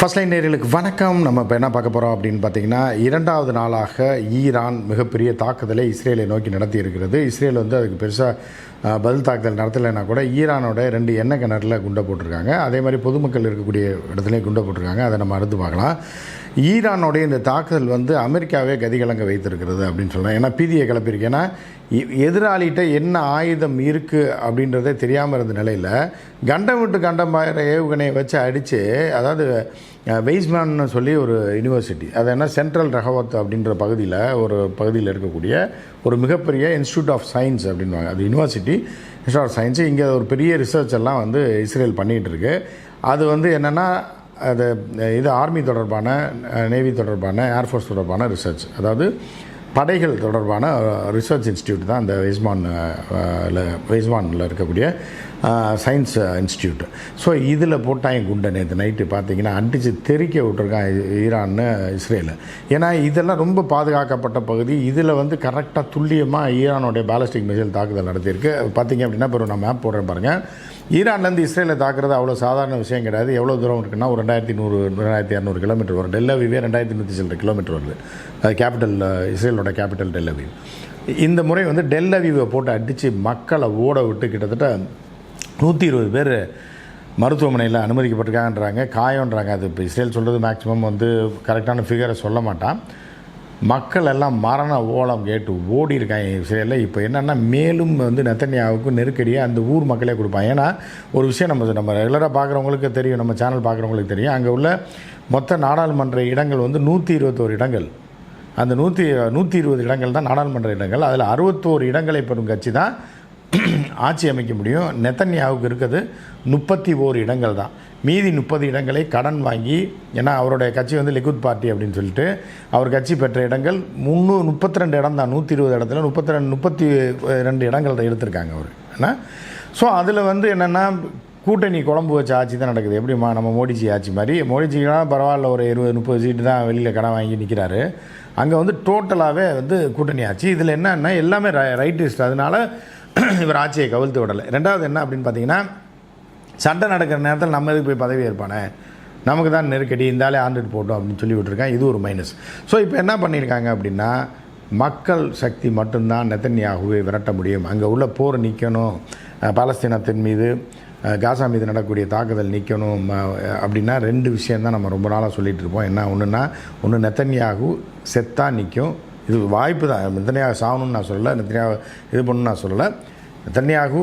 First line நேர்களுக்கு வணக்கம். நம்ம இப்போ என்ன பார்க்க போகிறோம் அப்படின்னு பார்த்தீங்கன்னா இரண்டாவது நாளாக ஈரான் மிகப்பெரிய தாக்குதலை இஸ்ரேலை நோக்கி நடத்தி இருக்கிறது. இஸ்ரேல் வந்து அதுக்கு பெருசாக பதில் தாக்குதல் நடத்தலைன்னா கூட ஈரானோட ரெண்டு எண்ணெய் கிணறுல குண்டை போட்டிருக்காங்க. அதே மாதிரி பொதுமக்கள் இருக்கக்கூடிய இடத்துலையும் குண்டை போட்டிருக்காங்க. அதை நம்ம அடுத்து பார்க்கலாம். ஈரானுடைய இந்த தாக்குதல் வந்து அமெரிக்காவே கதிகலங்க வைத்திருக்கிறது அப்படின்னு சொல்கிறேன் ஏன்னா பீதியை கிளப்பியிருக்கு. ஏன்னா எதிராளிகிட்ட என்ன ஆயுதம் இருக்குது அப்படின்றதே தெரியாமல் இருந்த நிலையில் கண்டம் விட்டு கண்டம் பாயிற ஏவுகணையை வச்சு அடித்து அதாவது வெய்ஸ்மேன்னு சொல்லி ஒரு யூனிவர்சிட்டி அது என்ன சென்ட்ரல் ரகவத் அப்படின்ற பகுதியில் ஒரு பகுதியில் இருக்கக்கூடிய ஒரு மிகப்பெரிய இன்ஸ்டியூட் ஆஃப் சயின்ஸ் அப்படின்வாங்க அது யூனிவர்சிட்டி இன்ஸ்டியூட் ஆஃப் சயின்ஸ் இங்கே ஒரு பெரிய ரிசர்ச் எல்லாம் வந்து இஸ்ரேல் பண்ணிகிட்டு இருக்கு. அது வந்து என்னென்னா அது இது ஆர்மி தொடர்பான நேவி தொடர்பான ஏர்ஃபோர்ஸ் தொடர்பான ரிசர்ச் அதாவது படைகள் தொடர்பான ரிசர்ச் இன்ஸ்டியூட் தான் அந்த வெய்ஸ்மான் வெஸ்மானில் இருக்கக்கூடிய சயின்ஸ் இன்ஸ்டியூட் ஸோ இதில் போட்டாங்க குண்டை நேற்று நைட்டு பார்த்தீங்கன்னா அடித்து தெரிக்க விட்ருக்கான் ஈரான்னு இஸ்ரேல். ஏன்னா இதெல்லாம் ரொம்ப பாதுகாக்கப்பட்ட பகுதி. இதில் வந்து கரெக்டாக துல்லியமாக ஈரானுடைய பேலஸ்டிக் மிசைல் தாக்குதல் நடத்தியிருக்கு. பார்த்தீங்க அப்படின்னா இப்போ நான் மேப் போடுறேன் பாருங்கள் ஈரான்லேருந்து இஸ்ரேலை தாக்குறது அவ்வளோ சாதாரண விஷயம் கிடையாது. எவ்வளோ தூரம் இருக்குன்னா ஒரு ரெண்டாயிரத்தி நூறு ரெண்டாயிரத்தி இரநூறு கிலோமீட்டர் வரும். டெல்லவிவே ரெண்டாயிரத்தி நூற்றி சில்லற கிலோமீட்டர் வருது. அது கேபிட்டல் இஸ்ரேலோட கேபிட்டல் டெல்லவி இந்த முறை வந்து டெல்லவிவை போட்டு அடித்து மக்களை ஓட விட்டு கிட்டத்தட்ட நூற்றி இருபது பேர் மருத்துவமனையில் அனுமதிக்கப்பட்டிருக்காங்கன்றாங்க. காயம்ன்றாங்க. அது இப்போ இஸ்ரேல் சொல்கிறது மேக்ஸிமம் வந்து கரெக்டான ஃபிகரை சொல்ல மாட்டான். மக்கள் எல்லாம் மரண ஓலம் கேட்டு ஓடி இருக்காங்க இஸ்ரேலில் இப்போ என்னென்னா மேலும் வந்து நெத்தன்யாவுக்கு நெருக்கடியாக அந்த ஊர் மக்களே கொடுப்பாங்க. ஏன்னா ஒரு விஷயம் நம்ம நம்ம ரெகுலராக பார்க்குறவங்களுக்கு தெரியும் நம்ம சேனல் பார்க்குறவங்களுக்கு தெரியும். அங்கே உள்ள மொத்த நாடாளுமன்ற இடங்கள் வந்து நூற்றி இருபத்தோரு இடங்கள். அந்த நூற்றி நூற்றி இருபது இடங்கள் தான் நாடாளுமன்ற இடங்கள். அதில் அறுபத்தோரு இடங்களை பெறும் கட்சி தான் ஆட்சி அமைக்க முடியும். நெத்தன்யாவுக்கு இருக்கிறது முப்பத்தி ஓரு இடங்கள் தான். மீதி முப்பது இடங்களை கடன் வாங்கி ஏன்னா அவருடைய கட்சி வந்து லிகுட் பார்ட்டி அப்படின்னு சொல்லிட்டு அவர் கட்சி பெற்ற இடங்கள் முந்நூறு முப்பத்தி ரெண்டு இடம் தான். நூற்றி இருபது இடத்துல முப்பத்தி ரெண்டு முப்பத்தி ரெண்டு இடங்கள் தான் எடுத்திருக்காங்க அவர். ஏன்னா ஸோ அதில் வந்து என்னென்னா கூட்டணி குழம்பு வச்ச ஆட்சி தான் நடக்குது. எப்படிமா நம்ம மோடிஜி ஆட்சி மாதிரி. மோடிஜினா பரவாயில்ல ஒரு இருபது முப்பது சீட்டு தான் வெளியில் கடன் வாங்கி நிற்கிறாரு அங்கே வந்து டோட்டலாகவே வந்து கூட்டணி ஆட்சி இதில் என்னன்னா எல்லாமே ரைட்டிஸ்ட் அதனால இவர் ஆட்சியை கவிழ்த்து விடலை. ரெண்டாவது என்ன அப்படின்னு பார்த்தீங்கன்னா சண்டை நடக்கிற நேரத்தில் நம்ம எதுக்கு போய் பதவி ஏற்பானே? நமக்கு தான் நெருக்கடி இந்தாலே ஆண்டுட்டு போட்டோம் அப்படின்னு சொல்லி விட்டுருக்கேன் இது ஒரு மைனஸ் ஸோ இப்போ என்ன பண்ணியிருக்காங்க அப்படின்னா மக்கள் சக்தி மட்டும்தான் நெத்தன்யாகுவே விரட்ட முடியும். அங்கே உள்ள போர் நிற்கணும் பாலஸ்தீனத்தின் மீது காசா மீது நடக்கக்கூடிய தாக்குதல் நிற்கணும் அப்படின்னா ரெண்டு விஷயம் தான் நம்ம ரொம்ப நாளாக சொல்லிகிட்டு இருப்போம். என்ன ஒன்றுன்னா ஒன்று நெத்தன்யாகு செத்தாக நிற்கும் இது வாய்ப்பு தான். நித்தனையாக சாகணும்னு நான் சொல்லலை நித்தனையாக இது பண்ணணும்னு நான் சொல்லலை. நெத்தன்யாகு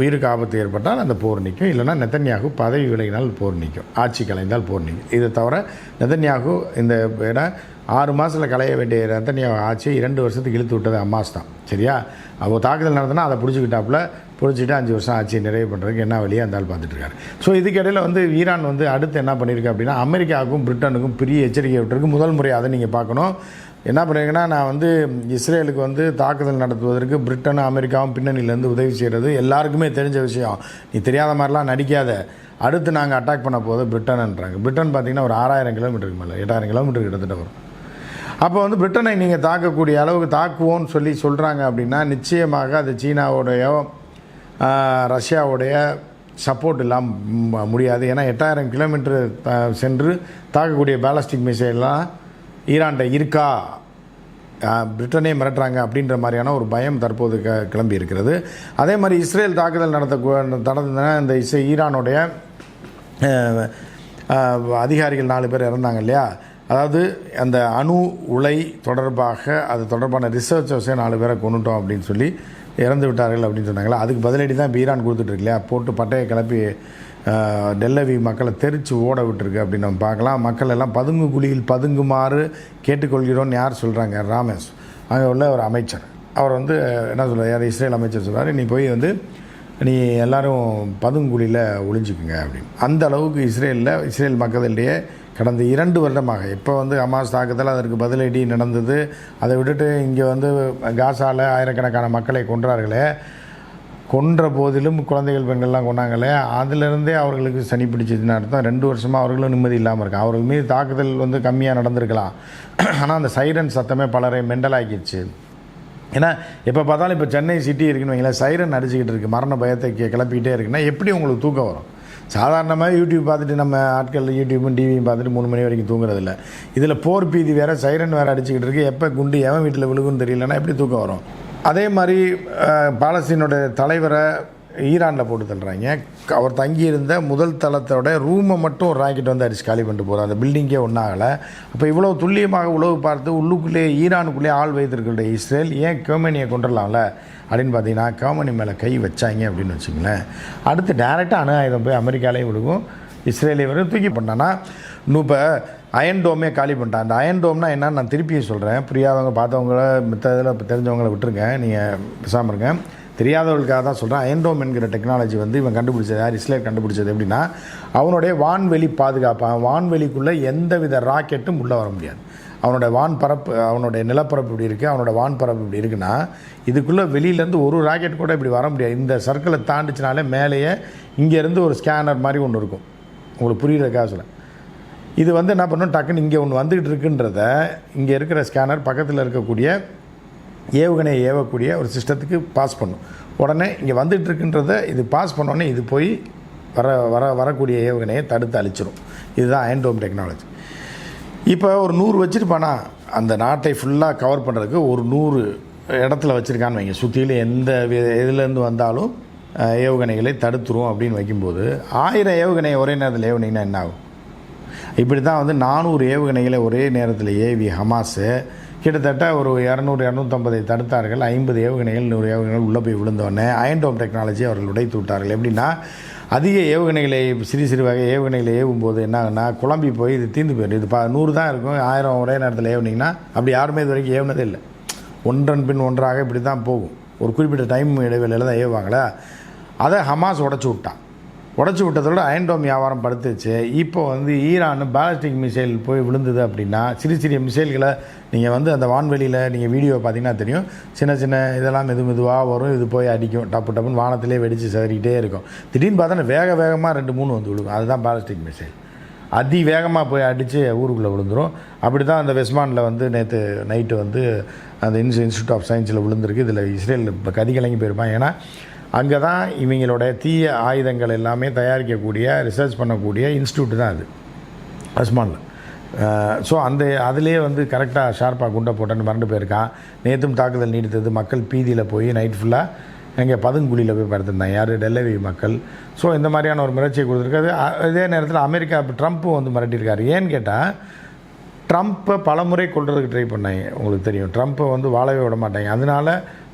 உயிருக்கு ஆபத்து ஏற்பட்டால் அந்த போர் நிற்கும் இல்லைன்னா நெத்தன்யாகு பதவி விலகினால் போர் நிற்கும் ஆட்சி கலைந்தால் போர் நிற்கும் இதை தவிர நெத்தன்யாகு இந்த ஏன்னா ஆறு மாதத்தில் களைய வேண்டிய நெத்தன்யாகு ஆட்சியை இரண்டு வருஷத்துக்கு இழுத்து விட்டது அம்மாஸ் தான். சரியா? அவள் தாக்குதல் நடத்தினா அதை பிடிச்சிக்கிட்டாப்புல பிடிச்சிட்டு அஞ்சு வருஷம் ஆட்சியை நிறைவு பண்ணுறதுக்கு என்ன வழியாக இருந்தாலும் பார்த்துட்ருக்காரு ஸோ இதுக்கிடையில் வந்து ஈரான் வந்து அடுத்து என்ன பண்ணியிருக்கு அப்படின்னா அமெரிக்காவுக்கும் பிரிட்டனுக்கும் பெரிய எச்சரிக்கை விட்டுருக்கு. முதல் முறை அதை நீங்கள் பார்க்கணும். என்ன பண்ணிருக்கேன்னா நான் வந்து இஸ்ரேலுக்கு வந்து தாக்குதல் நடத்துவதற்கு பிரிட்டனும் அமெரிக்காவும் பின்னணியிலேருந்து உதவி செய்கிறது எல்லாருக்குமே தெரிஞ்ச விஷயம். நீ தெரியாத மாதிரிலாம் நடிக்காத. அடுத்து நாங்கள் அட்டாக் பண்ண போது பிரிட்டன்ன்றாங்க. பிரிட்டன் பார்த்தீங்கன்னா ஒரு ஆறாயிரம் கிலோமீட்டருக்கு மேலே எட்டாயிரம் கிலோமீட்டர் கிட்டத்தட்ட வரும். அப்போ வந்து பிரிட்டனை நீங்கள் தாக்கக்கூடிய அளவுக்கு தாக்குவோன்னு சொல்லி சொல்கிறாங்க அப்படின்னா நிச்சயமாக அது சீனாவுடைய ரஷ்யாவுடைய சப்போர்ட் இல்லாமல் முடியாது. ஏன்னா எட்டாயிரம் கிலோமீட்டர் சென்று தாக்கக்கூடிய பேலஸ்டிக் மிசைல்லாம் ஈரான்கிட்ட இருக்கா? பிரிட்டனே மிரட்டுறாங்க அப்படின்ற மாதிரியான ஒரு பயம் தற்போது க கிளம்பி இருக்கிறது. அதே மாதிரி இஸ்ரேல் தாக்குதல் நடத்த நடந்ததுன்னா இந்த இஸ் ஈரானுடைய அதிகாரிகள் நாலு பேர் இறந்தாங்க இல்லையா? அதாவது அந்த அணு உலை தொடர்பாக அது தொடர்பான ரிசர்ச்சர்ஸே நாலு பேரை கொண்டுட்டோம் அப்படின்னு சொல்லி இறந்து விட்டார்கள் அப்படின்னு சொன்னாங்களா? அதுக்கு பதிலடி தான் இப்போ ஈரான் கொடுத்துட்ருக்கு இல்லையா? போட்டு பட்டையை கிளப்பி டெல்லவி மக்களை தெரிச்சு ஓட விட்டுருக்கு அப்படின்னு நம்ம பார்க்கலாம். மக்கள் எல்லாம் பதுங்கு குழியில் பதுங்குமாறு கேட்டுக்கொள்கிறோன்னு யார் சொல்கிறாங்க ராமேஷ் அங்கே உள்ள ஒரு அமைச்சர். அவர் வந்து என்ன சொல்கிறார் யார்? இஸ்ரேல் அமைச்சர் சொல்கிறார் நீ போய் வந்து நீ எல்லோரும் பதுங்குழியில் ஒளிஞ்சுக்குங்க அப்படின்னு. அந்த அளவுக்கு இஸ்ரேலில் இஸ்ரேல் மக்களிடையே கடந்த இரண்டு வருடமாக. இப்போ வந்து ஹமாஸ் தாக்குதல் அதற்கு பதிலடி நடந்தது. அதை விட்டுட்டு இங்கே வந்து காசாவில் ஆயிரக்கணக்கான மக்களை கொன்றார்களே. கொன்ற போதிலும் குழந்தைகள் பெண்கள்லாம் கொண்டாங்களே அதிலிருந்தே அவர்களுக்கு சனி பிடிச்சதுன்னு அர்த்தம். ரெண்டு வருஷமாக அவர்களும் நிம்மதி இல்லாமல் இருக்காங்க. அவர்கள் மீது தாக்குதல் வந்து கம்மியாக நடந்திருக்கலாம். ஆனால் அந்த சைரன் சத்தமே பலரை மெண்டலாக்கிடுச்சு. ஏன்னா எப்போ பார்த்தாலும் இப்போ சென்னை சிட்டி இருக்குன்னு வைங்களேன் சைரன் அடிச்சுக்கிட்டு இருக்கு. மரண பயத்தை கிளப்பிக்கிட்டே இருக்குன்னா எப்படி உங்களுக்கு தூக்கம் வரும். சாதாரணமாக யூடியூப் பார்த்துட்டு நம்ம ஆட்கள் யூடியூப்பும் டிவியும் பார்த்துட்டு மூணு மணி வரைக்கும் தூங்குறதில்ல. இதில் போர் பீதி வேறு சைரன் வேறு அடிச்சுக்கிட்டு இருக்கு. எப்போ குண்டு எவன் வீட்டில் விழுகுன்னு தெரியலன்னா எப்படி தூக்கம் வரும்? அதே மாதிரி பாலஸ்தீனோட தலைவரை ஈரானில் போட்டு தள்ளுறாங்க. அவர் தங்கியிருந்த முதல் தளத்தோட ரூமை மட்டும் ஒரு ராக்கெட் வந்து அடிச்சு காலி பண்ணிட்டு போகிறோம் அந்த பில்டிங்கே ஒன்றாகலை அப்போ இவ்வளோ துல்லியமாக உழவு பார்த்து உள்ளுக்குள்ளே ஈரானுக்குள்ளே ஆள் வைத்திருக்கிற இஸ்ரேல் ஏன் கேமனியை கொண்டுடலாம்ல அப்படின்னு பார்த்தீங்கன்னா காமனி மேலே கை வச்சாங்க அப்படின்னு வச்சுங்களேன் அடுத்து டேரெக்டாக அணு ஆயுதம் போய் அமெரிக்காலேயும் விடுக்கும் இஸ்ரேலே வரும் தூக்கி பண்ணான்னா இன்னும் இப்போ அயன் டோமே காலி பண்ணிட்டான். அந்த அயன் டோம்னா என்னன்னு நான் திருப்பியும் சொல்கிறேன் புரியாதவங்க பார்த்தவங்கள மித்த இதில் தெரிஞ்சவங்கள விட்டுருங்க. நீங்கள் பேசாமல் இருங்க. தெரியாதவர்களுக்காக தான் சொல்கிறேன் அயன்டோம் என்கிற டெக்னாலஜி வந்து இவன் கண்டுபிடிச்சது யார் இஸ்ரேல் கண்டுபிடிச்சது எப்படின்னா அவனுடைய வான்வெளி பாதுகாப்பான் வான்வெளிக்குள்ளே எந்தவித ராக்கெட்டும் உள்ளே வர முடியாது. அவனோட வான் பரப்பு அவனுடைய நிலப்பரப்பு இப்படி இருக்குது அவனோட வான் பரப்பு இப்படி இருக்குன்னா இதுக்குள்ளே வெளியிலேருந்து ஒரு ராக்கெட் கூட இப்படி வர முடியாது. இந்த சர்க்கிளை தாண்டிச்சினாலே மேலேயே இங்கேருந்து ஒரு ஸ்கேனர் மாதிரி ஒன்று இருக்கும். உங்களுக்கு புரியுறதுக்காக காசில் இது வந்து என்ன பண்ணும்? டக்குன்னு இங்கே ஒன்று வந்துக்கிட்டு இருக்குன்றத இங்கே இருக்கிற ஸ்கேனர் பக்கத்தில் இருக்கக்கூடிய ஏவுகணையை ஏவக்கூடிய ஒரு சிஸ்டத்துக்கு பாஸ் பண்ணும். உடனே இங்கே வந்துகிட்டு இருக்குன்றத இது பாஸ் பண்ணோடனே இது போய் வர வர வரக்கூடிய ஏவுகணையை தடுத்து அழிச்சிடும் இதுதான் அயன்டோம் டெக்னாலஜி. இப்போ ஒரு நூறு வச்சுருப்பானா? அந்த நாட்டை ஃபுல்லாக கவர் பண்ணுறதுக்கு ஒரு நூறு இடத்துல வச்சுருக்கான்னு வைங்க. சுற்றிலும் எந்த வி- இதுலேருந்து வந்தாலும் ஏவுகணைகளை தடுத்துரும் அப்படின்னு வைக்கும்போது ஆயிரம் ஏவுகணையை ஒரே நேரத்தில் ஏவுனீங்கன்னா என்ன ஆகும்? இப்படி தான் வந்து நானூறு ஏவுகணைகளை ஒரே நேரத்தில் ஏவி ஹமாஸு கிட்டத்தட்ட ஒரு இரநூறு இரநூத்தம்பதை தடுத்தார்கள். ஐம்பது ஏவுகணைகள் நூறு ஏவுகணைகள் உள்ளே போய் விழுந்தோடனே அயன்டோம் டெக்னாலஜி அவர்கள் உடைத்து விட்டார்கள். எப்படின்னா அதிக ஏவுகணைகளை சிறு சிறு வகை ஏவுகணைகளை ஏவும்போது என்ன குழம்பி போய் இது தீர்ந்து போயிடும். இது பா நூறு தான் இருக்கும். ஆயிரம் ஒரே நேரத்தில் ஏவுனீங்கன்னா அப்படி யாருமே இது வரைக்கும் ஏவுனதே இல்லை. ஒன்றன் பின் ஒன்றாக இப்படி தான் போகும். ஒரு குறிப்பிட்ட டைம் இடைவெளியில் தான் ஏவுவாங்களா? அதை ஹமாஸ் உடச்சி விட்டான். உடச்சி விட்டதோட அயன்டோம் வியாபாரம் படுத்துச்சு. இப்போ வந்து ஈரான் பேலஸ்டிக் மிசைல் போய் விழுந்தது அப்படின்னா சிறு சிறிய மிசைல்களை நீங்கள் வந்து அந்த வான்வெளியில் நீங்கள் வீடியோ பார்த்தீங்கன்னா தெரியும். சின்ன சின்ன இதெல்லாம் மெது மெதுவாக வரும் இது போய் அடிக்கும். டப்பு டப்புன்னு வானத்திலே வெடித்து சதறிக்கிட்டே இருக்கும். திடீர்னு பார்த்தா வேக வேகமாக ரெண்டு மூணு வந்து விழுகும். அதுதான் பேலஸ்டிக் மிசைல் அதி வேகமாக போய் அடித்து ஊருக்குள்ளே விழுந்துடும் அப்படி தான் அந்த வெஸ்மானில் வந்து நேற்று நைட்டு வந்து அந்த இன்ஸ் இன்ஸ்டியூட் ஆஃப் சயின்ஸில் விழுந்திருக்கு. இதில் இஸ்ரேல் இப்போ கதி கலங்கி போயிருப்பான். ஏன்னா அங்கே தான் இவங்களோட தீய ஆயுதங்கள் எல்லாமே தயாரிக்கக்கூடிய ரிசர்ச் பண்ணக்கூடிய இன்ஸ்டியூட் தான் அது. அஸ்மானில் ஸோ அந்த அதிலே வந்து கரெக்டாக ஷார்ப்பாக குண்டை போட்டேன்னு மறந்து போயிருக்கான். நேற்றும் தாக்குதல் நீடித்தது மக்கள் பீதியில் போய் நைட் ஃபுல்லாக எங்கே பதுங்குழியில் போய் படுத்திருந்தாங்க யார்? டெல்லவி மக்கள். ஸோ இந்த மாதிரியான ஒரு மிரட்சியை கொடுத்துருக்காது அதே நேரத்தில் அமெரிக்கா இப்போ ட்ரம்ப்பும் வந்து மிரட்டியிருக்காரு. ஏன்னு கேட்டால் ட்ரம்ப்பை பலமுறை கொள்றதுக்கு ட்ரை பண்ணாங்க உங்களுக்கு தெரியும். ட்ரம்ப்பை வந்து வாழவே விட மாட்டாங்க. அதனால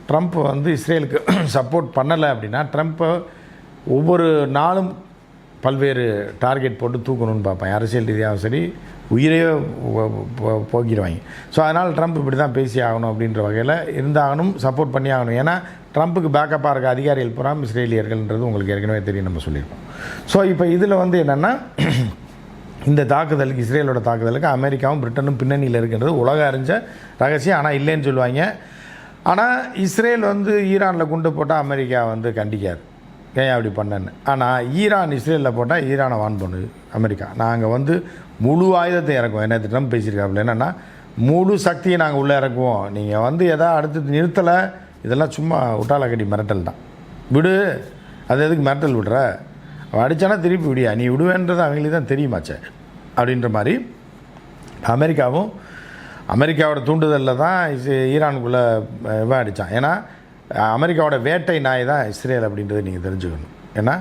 ட்ரம்ப் வந்து இஸ்ரேலுக்கு சப்போர்ட் பண்ணலை அப்படின்னா ட்ரம்ப்பை ஒவ்வொரு நாளும் பல்வேறு டார்கெட் போட்டு தூக்கணும்னு பார்ப்பேன். அரசியல் ரீதியாகவும் சரி உயிரையே போ- போக்கிடுவாங்க. ஸோ அதனால் ட்ரம்ப் இப்படி தான் பேசி ஆகணும் அப்படின்ற வகையில் இருந்தாகணும் சப்போர்ட் பண்ணி ஆகணும். ஏன்னா ட்ரம்ப்புக்கு பேக்கப்பாக இருக்க அதிகாரிகள் புறாம இஸ்ரேலியர்கள்ன்றது உங்களுக்கு ஏற்கனவே தெரியும் நம்ம சொல்லியிருக்கோம். ஸோ இப்போ இதில் வந்து என்னென்னா இந்த தாக்குதலுக்கு இஸ்ரேலோட தாக்குதலுக்கு அமெரிக்காவும் பிரிட்டனும் பின்னணியில் இருக்கின்றது உலக அறிஞ்ச ரகசியம். ஆனால் இல்லைன்னு சொல்லுவாங்க. ஆனால் இஸ்ரேல் வந்து ஈரானில் குண்டு போட்டால் அமெரிக்கா வந்து கண்டிக்காது. ஏன் அப்படி பண்ணேன்னு? ஆனால் ஈரான் இஸ்ரேலில் போட்டால் ஈரானை வான் பண்ணுது அமெரிக்கா. நாங்கள் வந்து முழு ஆயுதத்தை இறக்குவோம். என்ன திட்டம் பேசியிருக்காப்புல. என்னென்னா முழு சக்தியை நாங்கள் உள்ளே இறக்குவோம். நீங்கள் வந்து எதாவது அடுத்து நிறுத்தலை இதெல்லாம் சும்மா உட்டால கட்டி மிரட்டல் தான். விடு. அது எதுக்கு மிரட்டல் விடுற? அவன் அடித்தானா திருப்பி விடியா நீ விடுவேன்றது அவங்களுக்கு தான் தெரியுமாச்சே? அப்படின்ற மாதிரி அமெரிக்காவும் அமெரிக்காவோட தூண்டுதலில் தான் இஸ்- ஈரானுக்குள்ளே இவன் அடித்தான் ஏன்னா அமெரிக்காவோட வேட்டை நாய் தான் இஸ்ரேல் அப்படின்றத நீங்கள் தெரிஞ்சுக்கணும். ஏன்னா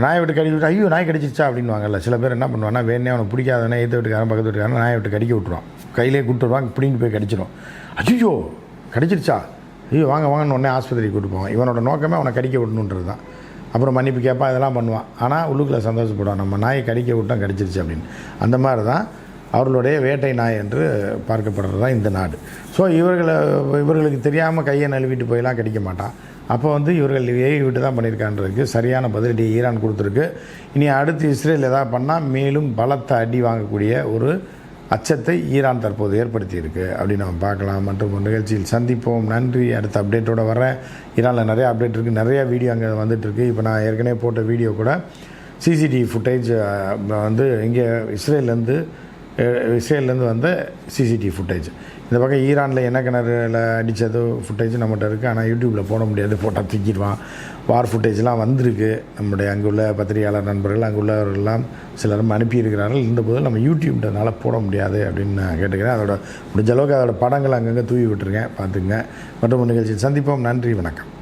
நாயை விட்டு கடிக்க விட்டு ஐயோ நாய் கடிச்சிச்சா அப்படின்வாங்கல்ல சில பேர் என்ன பண்ணுவாங்கன்னா வேணே அவனுக்கு பிடிக்காதவனே எய்த்த வீட்டுக்காரன் பக்கத்து வீட்டுக்காரன் நாயை விட்டு கடிக்க விட்டுருவான். கையிலே கூட்டுருவான் பிடிங்கிட்டு போய் கடிச்சிடும் ஐயோ கடிச்சிருச்சா? ஐயோ வாங்க வாங்கன்னு உடனே ஆஸ்பத்திரிக்கு கூட்டு போவான். இவனோட நோக்கமே அவனை கடிக்க விடணுன்றது தான். அப்புறம் மன்னிப்பு கேட்பான் இதெல்லாம் பண்ணுவான். ஆனால் உள்ளுக்குள்ளே சந்தோஷப்படுவான். நம்ம நாயை கடிக்க விட்டோம் கடிச்சிருச்சு அப்படின்னு. அந்த மாதிரி தான் அவர்களுடைய வேட்டை நாய் என்று பார்க்கப்படுறது தான் இந்த நாடு. ஸோ இவர்களை இவர்களுக்கு தெரியாமல் கையை நழுவிட்டு போயெல்லாம் கிடைக்க மாட்டான். அப்போ வந்து இவர்கள் ஏவி விட்டு தான் பண்ணியிருக்கான்றதுக்கு சரியான பதிலடி ஈரான் கொடுத்துருக்கு. இனி அடுத்து இஸ்ரேல் எதாவது பண்ணால் மேலும் பலத்த அடி வாங்கக்கூடிய ஒரு அச்சத்தை ஈரான் தற்போது ஏற்படுத்தியிருக்கு. அப்படின்னு நம்ம பார்க்கலாம். மற்றும் ஒரு நிகழ்ச்சியில் சந்திப்போம். நன்றி. அடுத்த அப்டேட்டோட வரேன். ஈரானில் நிறைய அப்டேட் இருக்குது நிறையா வீடியோ அங்கே வந்துட்டுருக்கு இப்போ நான் ஏற்கனவே போட்ட வீடியோ கூட சிசிடிவி ஃபுட்டேஜ் வந்து இங்கே இஸ்ரேல்லேருந்து இஸ்ரேல்லேருந்து வந்த சிசிடிவி ஃபுட்டேஜ் இந்த பக்கம் ஈரானில் என்ன கிணறுல அடித்ததோ ஃபுட்டேஜ் நம்மகிட்ட இருக்குது ஆனால் யூடியூப்பில் போட முடியாது. போட்டால் தூக்கிடுவான். வார் ஃபுட்டேஜ்லாம் வந்திருக்கு. நம்முடைய அங்குள்ள பத்திரிகையாளர் நண்பர்கள் அங்குள்ளவர்கள்லாம் சிலரும் அனுப்பியிருக்கிறார்கள். இருந்தபோது நம்ம யூடியூப்ன்றனால போட முடியாது அப்படின்னு நான் கேட்டுக்கிறேன். அதோட முடிஞ்ச அளவுக்கு அதோட படங்கள் அங்கங்கே தூவி விட்டுருக்கேன். பார்த்துங்க மற்றும் நிகழ்ச்சி நிகழ்ச்சியில் சந்திப்போம். நன்றி. வணக்கம்.